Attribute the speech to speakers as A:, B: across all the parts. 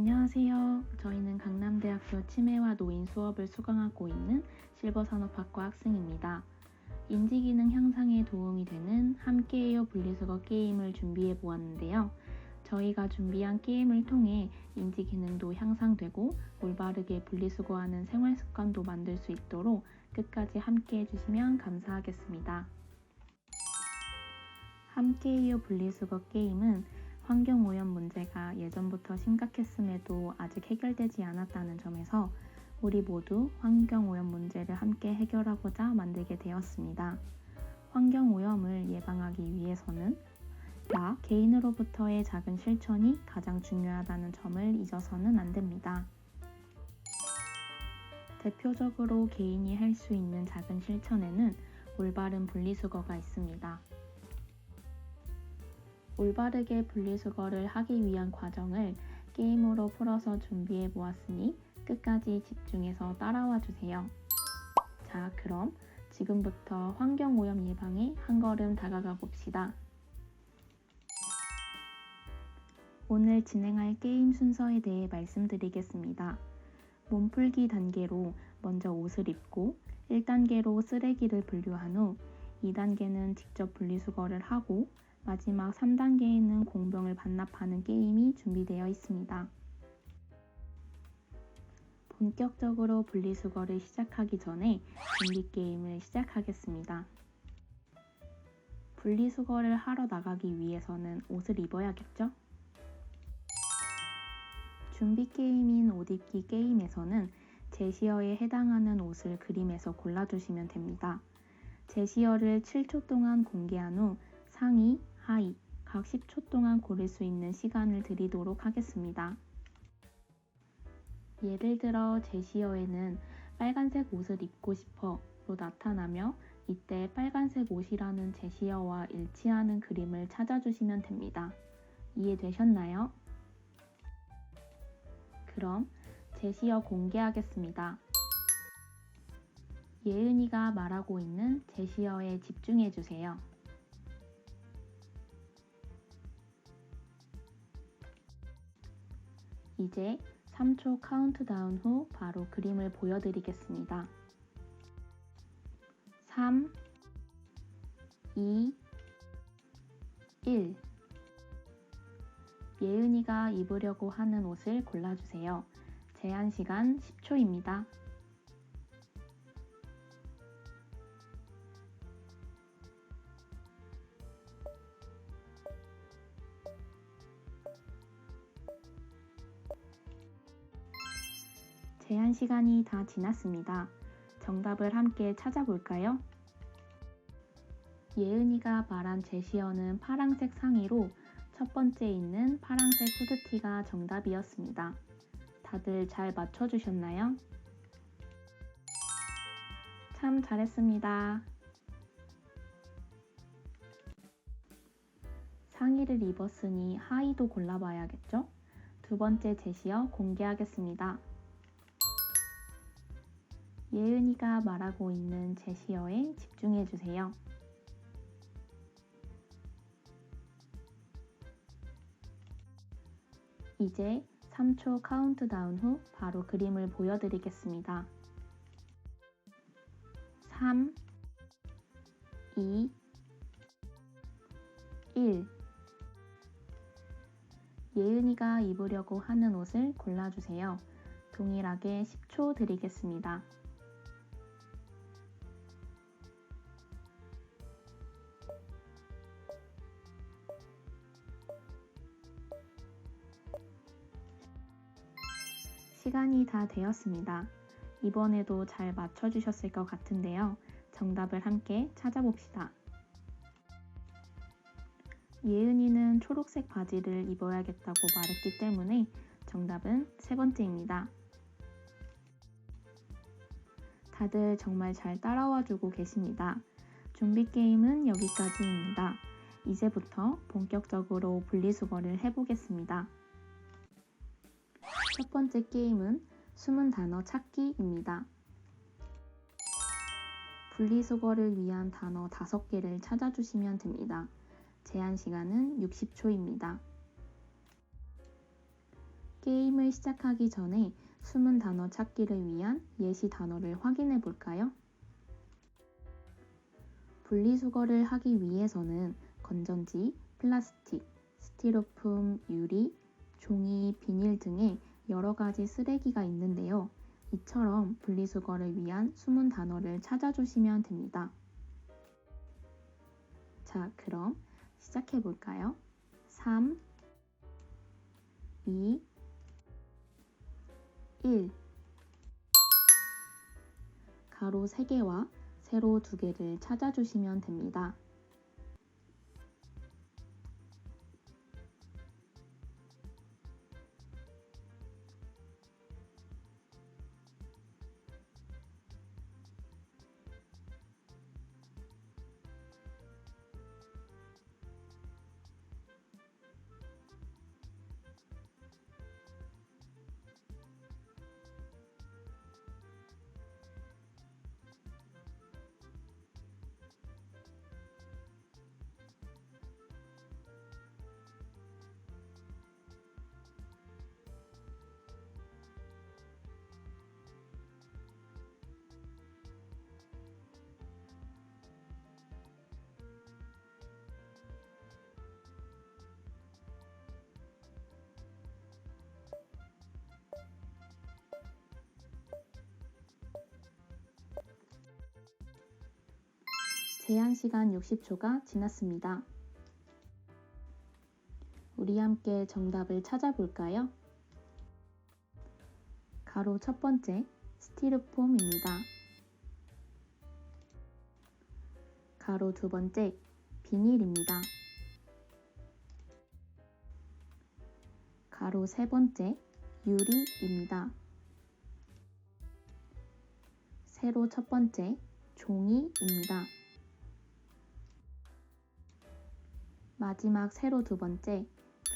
A: 안녕하세요. 저희는 강남대학교 치매와 노인 수업을 수강하고 있는 실버산업학과 학생입니다. 인지기능 향상에 도움이 되는 함께해요 분리수거 게임을 준비해 보았는데요. 저희가 준비한 게임을 통해 인지 기능도 향상되고 올바르게 분리수거하는 생활 습관도 만들 수 있도록 끝까지 함께 해주시면 감사하겠습니다. 함께해요 분리수거 게임은 환경오염 문제가 예전부터 심각했음에도 아직 해결되지 않았다는 점에서 우리 모두 환경오염 문제를 함께 해결하고자 만들게 되었습니다. 환경오염을 예방하기 위해서는 나 개인으로부터의 작은 실천이 가장 중요하다는 점을 잊어서는 안 됩니다. 대표적으로 개인이 할 수 있는 작은 실천에는 올바른 분리수거가 있습니다. 올바르게 분리수거를 하기 위한 과정을 게임으로 풀어서 준비해 보았으니 끝까지 집중해서 따라와 주세요. 자, 그럼 지금부터 환경오염 예방에 한 걸음 다가가 봅시다. 오늘 진행할 게임 순서에 대해 말씀드리겠습니다. 몸풀기 단계로 먼저 옷을 입고 1단계로 쓰레기를 분류한 후 2단계는 직접 분리수거를 하고 마지막 3단계에는 공병을 반납하는 게임이 준비되어 있습니다. 본격적으로 분리수거를 시작하기 전에 준비 게임을 시작하겠습니다. 분리수거를 하러 나가기 위해서는 옷을 입어야겠죠? 준비 게임인 옷 입기 게임에서는 제시어에 해당하는 옷을 그림에서 골라주시면 됩니다. 제시어를 7초 동안 공개한 후 상의, 하의 각 10초 동안 고를 수 있는 시간을 드리도록 하겠습니다. 예를 들어 제시어에는 빨간색 옷을 입고 싶어로 나타나며 이때 빨간색 옷이라는 제시어와 일치하는 그림을 찾아주시면 됩니다. 이해되셨나요? 그럼 제시어 공개하겠습니다. 예은이가 말하고 있는 제시어에 집중해 주세요. 이제 3초 카운트다운 후 바로 그림을 보여드리겠습니다. 3, 2, 1. 예은이가 입으려고 하는 옷을 골라주세요. 제한 시간 10초입니다. 시간이 다 지났습니다. 정답을 함께 찾아볼까요? 예은이가 말한 제시어는 파랑색 상의로 첫 번째 있는 파랑색 후드티가 정답이었습니다. 다들 잘 맞춰주셨나요? 참 잘했습니다. 상의를 입었으니 하의도 골라봐야겠죠? 두 번째 제시어 공개하겠습니다. 예은이가 말하고 있는 제시어에 집중해 주세요. 이제 3초 카운트다운 후 바로 그림을 보여드리겠습니다. 3, 2, 1. 예은이가 입으려고 하는 옷을 골라주세요. 동일하게 10초 드리겠습니다. 시간이 다 되었습니다. 이번에도 잘 맞춰주셨을 것 같은데요. 정답을 함께 찾아봅시다. 예은이는 초록색 바지를 입어야겠다고 말했기 때문에 정답은 세 번째입니다. 다들 정말 잘 따라와 주고 계십니다. 준비 게임은 여기까지입니다. 이제부터 본격적으로 분리수거를 해보겠습니다. 첫 번째 게임은 숨은 단어 찾기입니다. 분리수거를 위한 단어 5개를 찾아주시면 됩니다. 제한 시간은 60초입니다. 게임을 시작하기 전에 숨은 단어 찾기를 위한 예시 단어를 확인해 볼까요? 분리수거를 하기 위해서는 건전지, 플라스틱, 스티로폼, 유리, 종이, 비닐 등의 여러 가지 쓰레기가 있는데요. 이처럼 분리수거를 위한 숨은 단어를 찾아주시면 됩니다. 자, 그럼 시작해 볼까요? 3, 2, 1 가로 3개와 세로 2개를 찾아주시면 됩니다. 제한 시간 60초가 지났습니다. 우리 함께 정답을 찾아볼까요? 가로 첫 번째 스티로폼입니다. 가로 두 번째 비닐입니다. 가로 세 번째 유리입니다. 세로 첫 번째 종이입니다. 마지막 세로 두 번째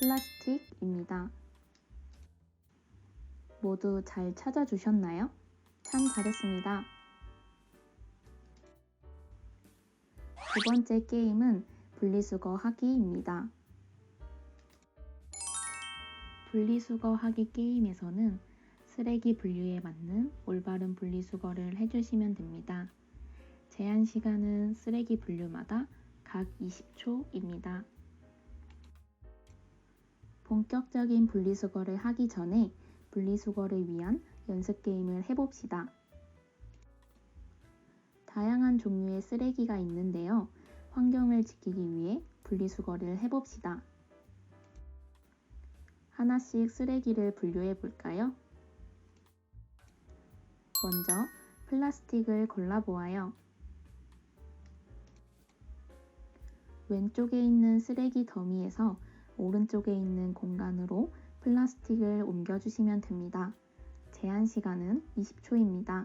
A: 플라스틱입니다. 모두 잘 찾아주셨나요? 참 잘했습니다. 두 번째 게임은 분리수거 하기입니다. 분리수거 하기 게임에서는 쓰레기 분류에 맞는 올바른 분리수거를 해주시면 됩니다. 제한 시간은 쓰레기 분류마다 각 20초입니다. 본격적인 분리수거를 하기 전에 분리수거를 위한 연습 게임을 해봅시다. 다양한 종류의 쓰레기가 있는데요. 환경을 지키기 위해 분리수거를 해봅시다. 하나씩 쓰레기를 분류해 볼까요? 먼저 플라스틱을 골라보아요. 왼쪽에 있는 쓰레기 더미에서 오른쪽에 있는 공간으로 플라스틱을 옮겨주시면 됩니다. 제한 시간은 20초입니다.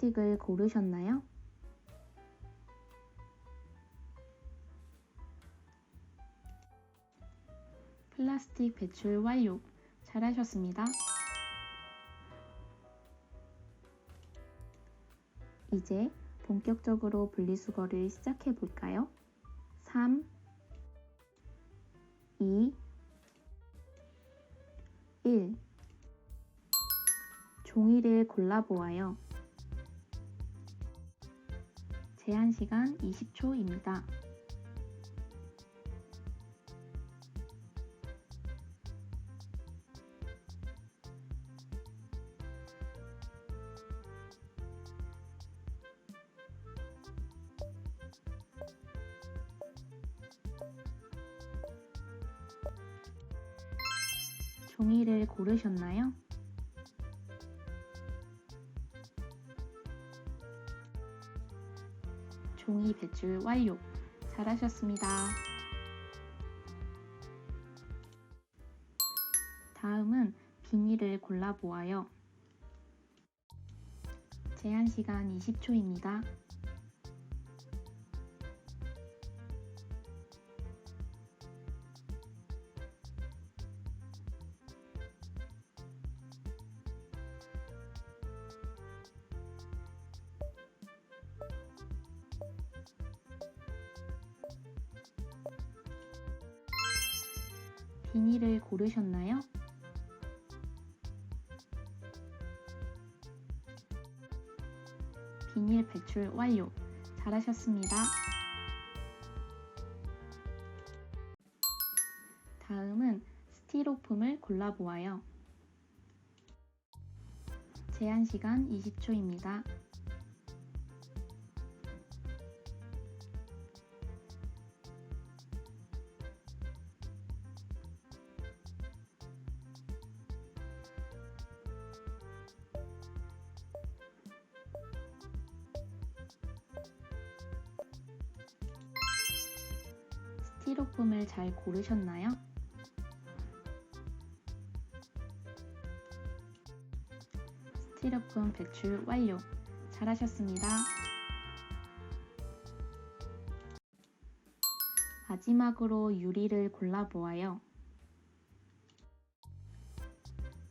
A: 플라스틱을 고르셨나요? 플라스틱 배출 완료. 잘하셨습니다. 이제 본격적으로 분리수거를 시작해 볼까요? 3, 2, 1. 종이를 골라보아요. 제한 시간 20초입니다. 종이를 고르셨나요? 종이 배출 완료. 잘하셨습니다. 다음은 비닐을 골라 보아요. 제한 시간 20초입니다. 비닐을 고르셨나요? 비닐 배출 완료. 잘하셨습니다. 다음은 스티로폼을 골라보아요. 제한 시간 20초입니다. 고르셨나요? 스티로폼 배출 완료. 잘하셨습니다. 마지막으로 유리를 골라보아요.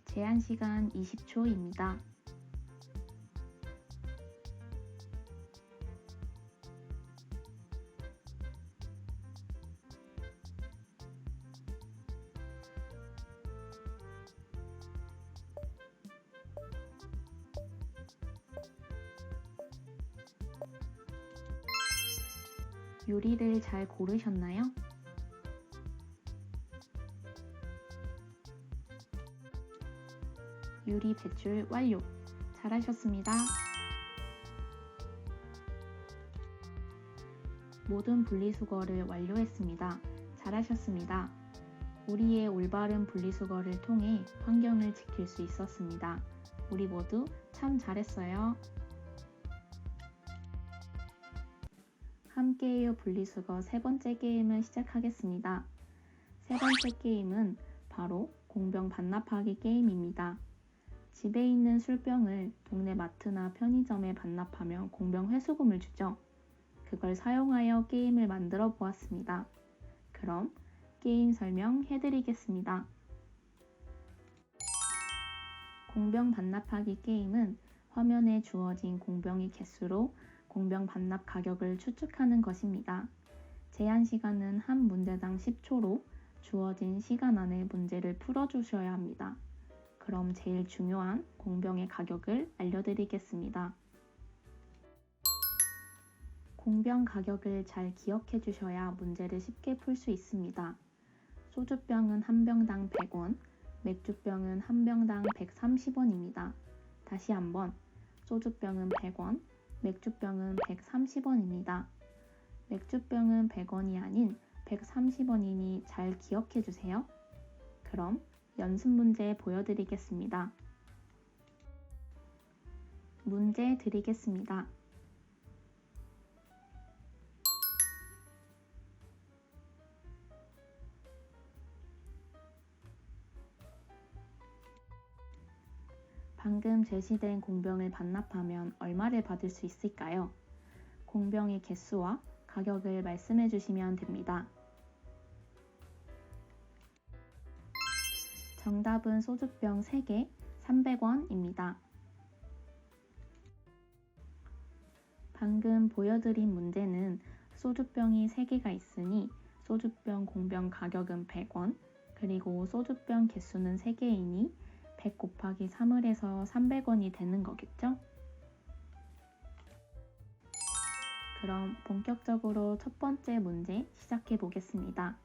A: 제한 시간 20초입니다. 잘 고르셨나요? 유리 배출 완료. 잘하셨습니다. 모든 분리수거를 완료했습니다. 잘하셨습니다. 우리의 올바른 분리수거를 통해 환경을 지킬 수 있었습니다. 우리 모두 참 잘했어요. 함께해요 분리수거 세 번째 게임을 시작하겠습니다. 세 번째 게임은 바로 공병 반납하기 게임입니다. 집에 있는 술병을 동네 마트나 편의점에 반납하면 공병 회수금을 주죠. 그걸 사용하여 게임을 만들어 보았습니다. 그럼 게임 설명 해 드리겠습니다. 공병 반납하기 게임은 화면에 주어진 공병의 개수로 공병 반납 가격을 추측하는 것입니다. 제한 시간은 한 문제당 10초로 주어진 시간 안에 문제를 풀어주셔야 합니다. 그럼 제일 중요한 공병의 가격을 알려드리겠습니다. 공병 가격을 잘 기억해 주셔야 문제를 쉽게 풀 수 있습니다. 소주병은 한 병당 100원, 맥주병은 한 병당 130원입니다. 다시 한번 소주병은 100원, 맥주병은 130원입니다. 맥주병은 100원이 아닌 130원이니 잘 기억해 주세요. 그럼 연습 문제 보여드리겠습니다. 문제 드리겠습니다. 방금 제시된 공병을 반납하면 얼마를 받을 수 있을까요? 공병의 개수와 가격을 말씀해 주시면 됩니다. 정답은 소주병 3개 300원입니다. 방금 보여드린 문제는 소주병이 3개가 있으니 소주병 공병 가격은 100원, 그리고 소주병 개수는 3개이니 100 곱하기 3을 해서 300원이 되는 거겠죠? 그럼 본격적으로 첫 번째 문제 시작해 보겠습니다.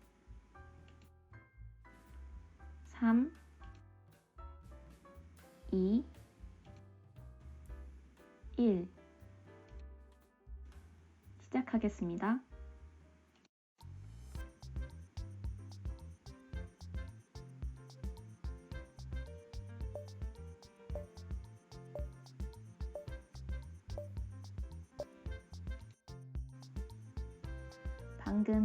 A: 3, 2, 1 시작하겠습니다.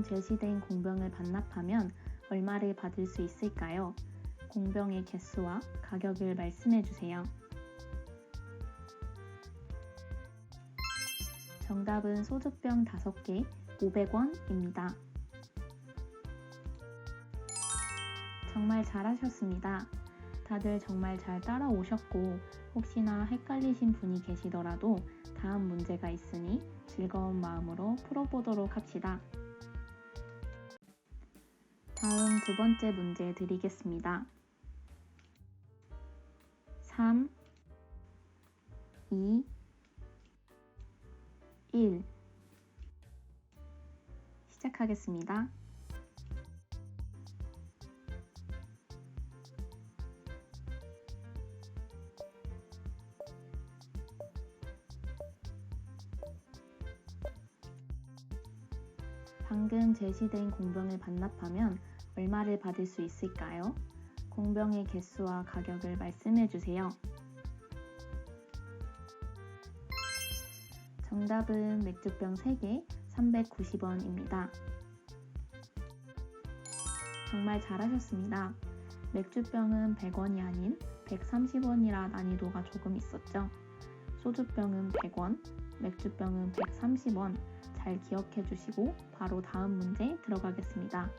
A: 제시된 공병을 반납하면 얼마를 받을 수 있을까요? 공병의 개수와 가격을 말씀해 주세요. 정답은 소주병 5개 500원입니다. 정말 잘하셨습니다. 다들 정말 잘 따라오셨고 혹시나 헷갈리신 분이 계시더라도 다음 문제가 있으니 즐거운 마음으로 풀어보도록 합시다. 다음 두 번째 문제 드리겠습니다. 3, 2, 1. 시작하겠습니다. 방금 제시된 공병을 반납하면 얼마를 받을 수 있을까요? 공병의 개수와 가격을 말씀해 주세요. 정답은 맥주병 3개 390원입니다. 정말 잘하셨습니다. 맥주병은 100원이 아닌 130원이라 난이도가 조금 있었죠. 소주병은 100원, 맥주병은 130원. 잘 기억해 주시고 바로 다음 문제 들어가겠습니다.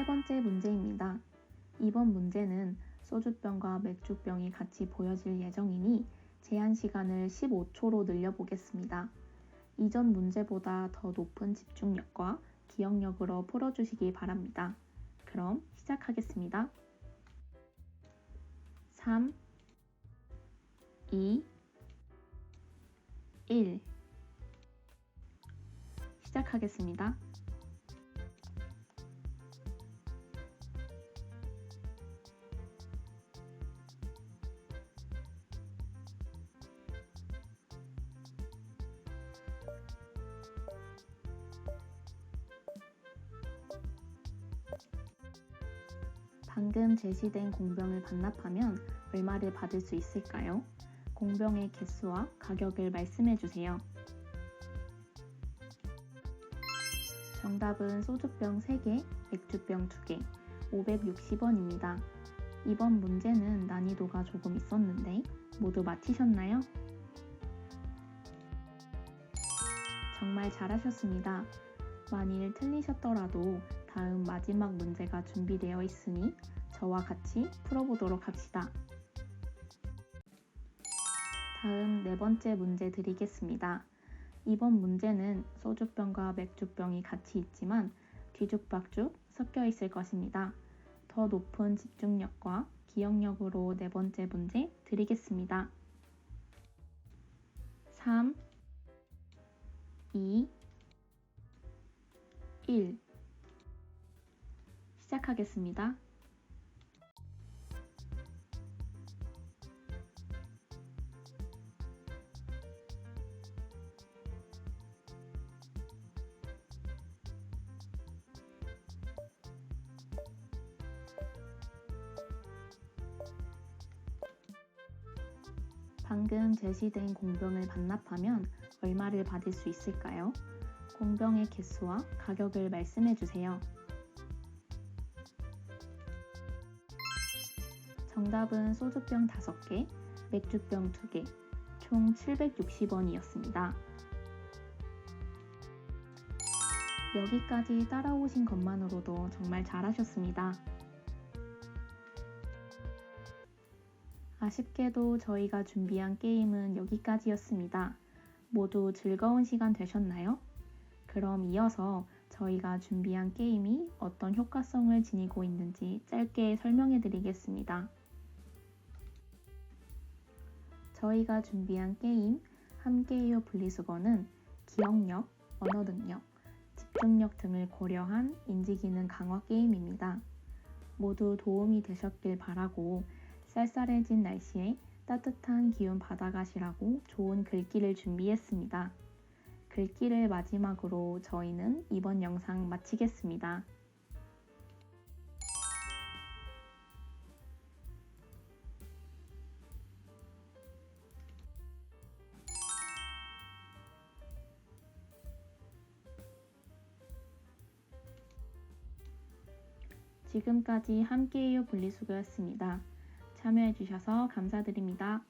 A: 세 번째 문제입니다. 이번 문제는 소주병과 맥주병이 같이 보여질 예정이니 제한 시간을 15초로 늘려보겠습니다. 이전 문제보다 더 높은 집중력과 기억력으로 풀어주시기 바랍니다. 그럼 시작하겠습니다. 3, 2, 1. 시작하겠습니다. 방금 제시된 공병을 반납하면 얼마를 받을 수 있을까요? 공병의 개수와 가격을 말씀해 주세요. 정답은 소주병 3개, 맥주병 2개, 560원입니다. 이번 문제는 난이도가 조금 있었는데 모두 맞히셨나요? 정말 잘하셨습니다. 만일 틀리셨더라도 다음 마지막 문제가 준비되어 있으니 저와 같이 풀어보도록 합시다. 다음 네 번째 문제 드리겠습니다. 이번 문제는 소주병과 맥주병이 같이 있지만 뒤죽박죽 섞여 있을 것입니다. 더 높은 집중력과 기억력으로 네 번째 문제 드리겠습니다. 3, 2, 1. 시작하겠습니다. 방금 제시된 공병을 반납하면 얼마를 받을 수 있을까요? 공병의 개수와 가격을 말씀해 주세요. 정답은 소주병 5개, 맥주병 2개, 총 760원이었습니다. 여기까지 따라오신 것만으로도 정말 잘하셨습니다. 아쉽게도 저희가 준비한 게임은 여기까지였습니다. 모두 즐거운 시간 되셨나요? 그럼 이어서 저희가 준비한 게임이 어떤 효과성을 지니고 있는지 짧게 설명해 드리겠습니다. 저희가 준비한 게임 함께해요 분리수거는 기억력, 언어 능력, 집중력 등을 고려한 인지기능 강화 게임입니다. 모두 도움이 되셨길 바라고 쌀쌀해진 날씨에 따뜻한 기운 받아가시라고 좋은 글귀를 준비했습니다. 글귀를 마지막으로 저희는 이번 영상 마치겠습니다. 지금까지 함께해요 분리수거였습니다. 참여해주셔서 감사드립니다.